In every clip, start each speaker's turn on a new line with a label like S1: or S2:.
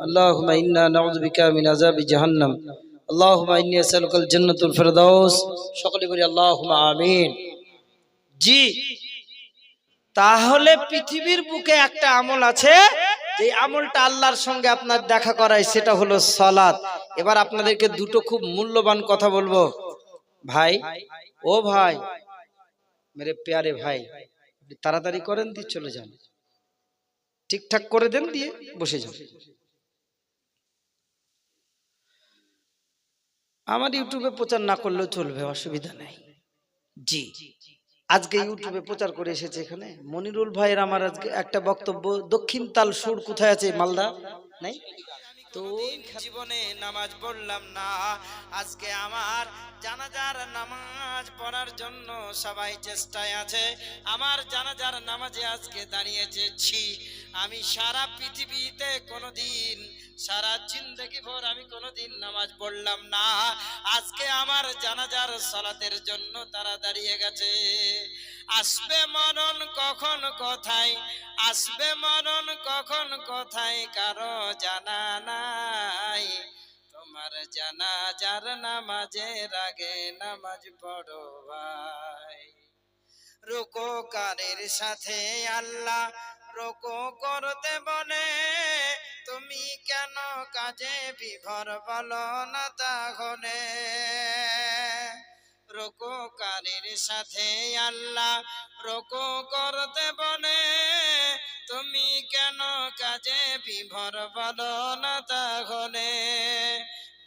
S1: اللهم إنا نعوذ بك من عذاب جهنم اللهم إني أسألك الجنة الفردوس সকলে বলি আল্লাহুম্মা আমিন জি তাহলে পৃথিবীর বুকে একটা আমল আছে যে আমলটা আল্লাহর সঙ্গে আপনার দেখা করায়, সেটা হলো সালাত। এবার আপনাদেরকে দুটো খুব মূল্যবান কথা বলব। ভাই, ও ভাই, মেরে পেয়ারে ভাই তাড়াতাড়ি করেন, দিয়ে চলে যান। ঠিকঠাক করে দেন, দিয়ে বসে যান। আমার ইউটিউবে প্রচার না করলেও চলবে, অসুবিধা নেই। জি। আজকে ইউটিউবে প্রচার করে এসেছে এখানে। মনিরুল ভাইয়ের আমার আজকে একটা বক্তব্য দক্ষিণ তাল সুর কোথায় আছে? মালদা? নাই? তো জীবনে নামাজ পড়লাম না। আজকে আমার জানাজার নামাজ পড়ার জন্য সবাই চেষ্টায় আছে। আমার জানাজার নামাজে আজকে দাঁড়িয়েছি আমি সারা পৃথিবীতে কোনোদিন সারা জিন্দগি ভোর আমি কোনোদিন নামাজ পড়লাম না। আজকে আমার জানাজার সালাতের জন্য তারা দাঁড়িয়ে গেছে। আসবে মরণ কখন কোথায়? আসবে মরণ কখন কোথায়? কারও জানা নাই। তোমার জানা যার নামাজের আগে নামাজ পড়ো ভাই। রুকো কারের সাথে আল্লাহ রোকো করতে বলে। তুমি কেন কাজে বিভর বলো না তাহলে রোকো কারের সাথে আল্লাহ রোকো করতে বলে। তুমি কেন কাজে বিভর বলো না তাহলে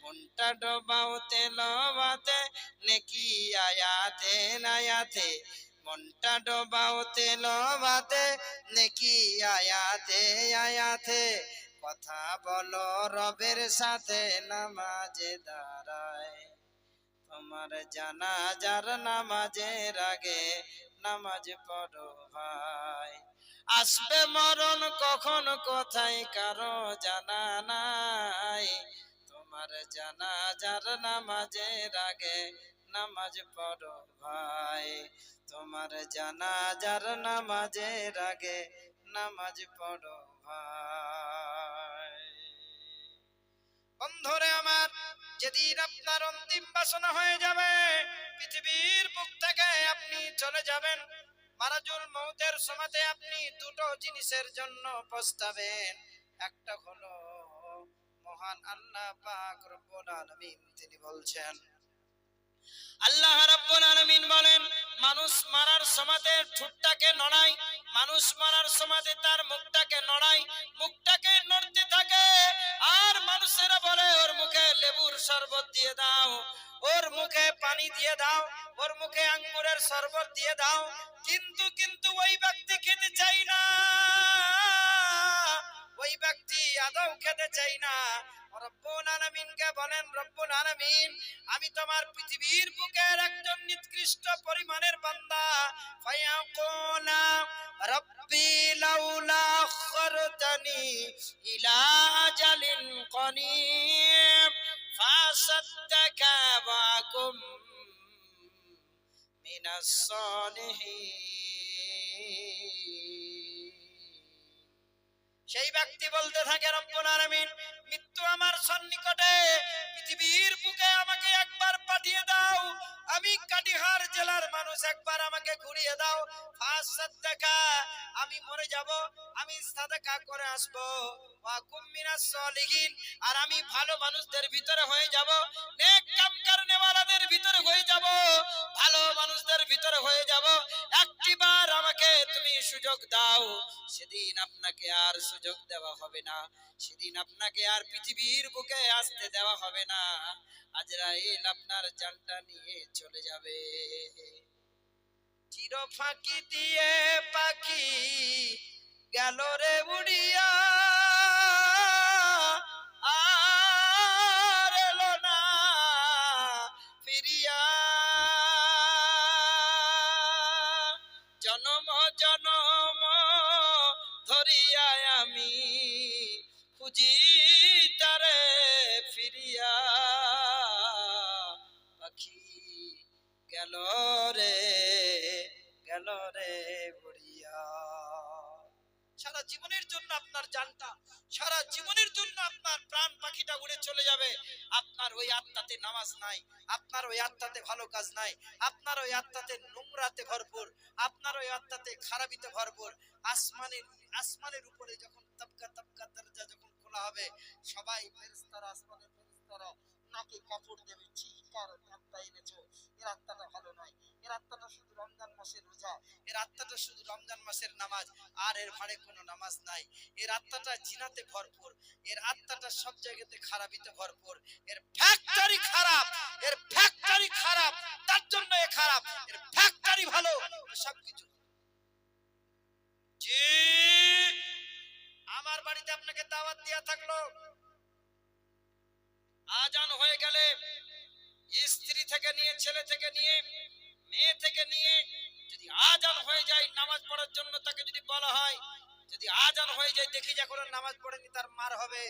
S1: মনটা ডোবাও তেলবাতে নেকি আয়াতে নায়াতে। মনটা ডোবাও তেলবাতে নেকি আয়াতে আয়াতে। কথা বলো রবের সাথে নামাজে দাঁড়ায় তোমার জানা, যার নামাজের আগে নামাজ পড়ো ভাই। আসবে মরণ কখন, কোথায়, কারও জানা নাই। তোমার জানা, যার নামাজের আগে নামাজ পড়ো ভাই। তোমার জানা, যার নামাজের আগে নামাজ পড়ো ভাই। যেদিন আপনার অন্তিম বাসনা হয়ে যাবে, পৃথিবীর বুক থেকে আপনি চলে যাবেন। মারাজুল মৌতের সময়তে আপনি দুটো জিনিসের জন্য পস্তাবেন। একটা হলো মহান আল্লাহ পাক রব্বুল আলামিন, তিনি বলছেন, আল্লাহ রাব্বুল আলামিন বলেন, মানুষ মারার সময়তে ঠুটটাকে নড়াই মানুষ মারার সময়তে তার মুখটাকে নড়াই মুখটাকে নড়তে থাকে। মুখে লেবুর শরবত দিয়ে দাও, ওর মুখে পানি দিয়ে দাও, ওর মুখে আঙ্গুরের শরবত দিয়ে দাও, কিন্তু কিন্তু ওই ব্যক্তি খেতে চাই না। ওই ব্যক্তি আদৌ খেতে চাই না। রব্বুল আলামিনকে বলেন, রব্বুল আলামিন, আমি তোমার পৃথিবীর বুকের একজন নিকৃষ্ট পরিমাণের বান্দা। ফায়াকুলা রব্বি লাউলা আখরতানি ইলা আজালিন করিব ওয়াকুম মিনাস সালিহিন সেই ব্যক্তি বলতে থাকে, রব্বুল আলামিন, মৃত্যু আমার সন্নিকটে, পৃথিবীর বুকে আমাকে একবার পাঠিয়ে দাও। আমি কাটিহার জেলার মানুষ, একবার আমাকে ঘুরিয়ে দাও। আমি মরে যাব, আমি সাদাকা করে আসব। আর আমি ভালো মানুষদের ভিতরে হয়ে যাব, নেক কাম একটিবার আমাকে তুমি সুযোগ দাও, সেদিন আপনাকে আর সুযোগ দেওয়া হবে না, সেদিন আপনাকে আর পৃথিবীর বুকে আসতে দেওয়া হবে না। আজরাইল আপনার জানটা নিয়ে চলে যাবে। চির ফাঁকি দিয়ে পাখি গেল রে উড়িয়া। আর এলো না ফিরিয়া। জনম জনম ধরিয়া আমি খুঁজি জীবনের জন্য আপনার জানটা, সারা জীবনের জন্য আপনার প্রাণ পাখিটা উড়ে চলে যাবে। আপনার ওই আত্মাতে নামাজ নাই, আপনার ওই আত্মাতে ভালো কাজ নাই, আপনার ওই আত্মাতে নোংরাতে ভরপুর, আপনার ওই আত্মাতে খারাপিতে ভরপুর। আসমানের আসমানের উপরে যখন তবকা তবকা দরজা যখন খোলা হবে, সবাই ফেরেস্তারা আসমানের ফেরেস্তারা নাকে কাপড় দেবে চিকার আত্মা এনেছো। এর আত্মাটা ভালো নয়। এর আত্মাটা শুধু রমজান মাসের রোজা। এর আত্মাটা শুধু রমজান মাসের নামাজ। আর এর ভাড়ে কোনো নামাজ নাই। এর আত্মাটা জিনাতে ভরপুর। এর আত্মাটা সব জায়গাতে খারাপিতে ভরপুর। এর ফ্যাক্টরি খারাপ। এর ফ্যাক্টরি খারাপ। তার জন্য এ খারাপ। এর ফ্যাক্টরি ভালো। সবকিছু জি। আমার বাড়িতে আপনাকে দাওয়াত দেয়া থাকল। আজান হয়ে গেলে স্ত্রী থেকে নিয়ে, ছেলে থেকে নিয়ে, মেয়ে থেকে নিয়ে যদি আজান হয়ে যায় নামাজ পড়ার জন্য তাকে যদি বলা হয়, যদি আজান হয়ে যায় দেখি যে এখন নামাজ পড়েনি তার মার হবে।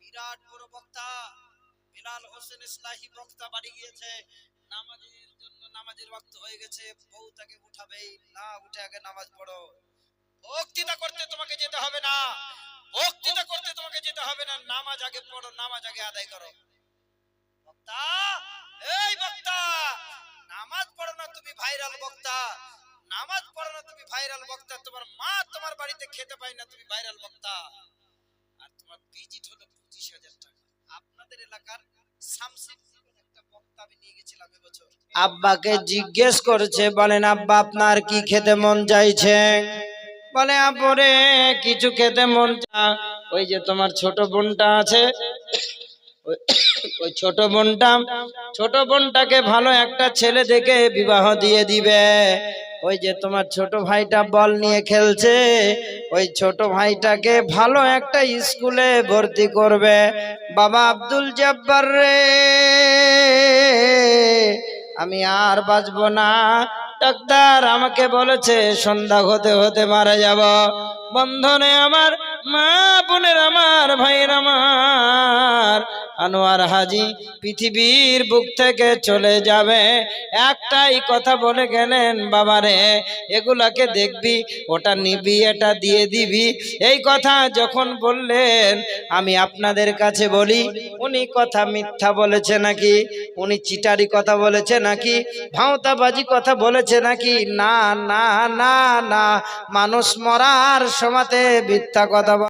S1: বিরাট বড় বক্তা, বিলাল হোসেন ইসলাহি বক্তা বাড়ি গিয়েছে। নামাজের জন্য নামাজের ওয়াক্ত হয়ে গেছে, বউ তাকে উঠাবেই, না উঠে আগে নামাজ পড়ো। বক্তৃতা করতে তোমাকে যেতে হবে না। বক্তৃতা হবে না, নামাজ আগে পড়ো, নামাজ আগে আদায় করো। বক্তা, এই বক্তা, নামাজ পড়ো না তুমি ভাইরাল বক্তা। নামাজ পড়ো না তুমি ভাইরাল বক্তা। তোমার মা তোমার বাড়িতে খেতে পায় না তুমি ভাইরাল বক্তা। আর তোমার ভিজিট হলো পঁচিশ হাজার টাকা। আপনাদের এলাকার এবছর। আব্বাকে জিজ্ঞেস করেছে, বলেন, আব্বা, আপনার কি খেতে মন চাইছে? বলে আপরে কিছু খেতে মন চা ওই যে তোমার ছোট বোনটা আছে, ওই- ছোট বোনটা, ছোট বোনটাকে ভালো একটা ছেলে দেখে বিবাহ দিয়ে দিবে। ওই যে তোমার ছোট ভাইটা বল নিয়ে খেলছে, ওই ছোট ভাইটাকে ভালো একটা স্কুলে ভর্তি করবে। বাবা আব্দুল জব্বার রে, আমি আর বাঁচবো না। ডাক্তার আমাকে বলেছে, সন্ধ্যা হতে হতে মারা যাব। বন্ধনে আমার মা বোনের আমার ভাইয়ের আমার আনোয়ার হাজি পৃথিবীর বুক থেকে চলে যাবে। একটাই কথা বলে গেলেন, বাবারে, এগুলাকে দেখবি, ওটা নিবি, এটা দিয়ে দিবি। এই কথা যখন বললেন, আমি আপনাদের কাছে বলি, উনি কথা মিথ্যা বলেছে নাকি? উনি চিটারি কথা বলেছে নাকি? ভাঁওতাবাজি কথা বলেছে নাকি? না না না না। মানুষ মরার সমাতে মিথ্যা কথা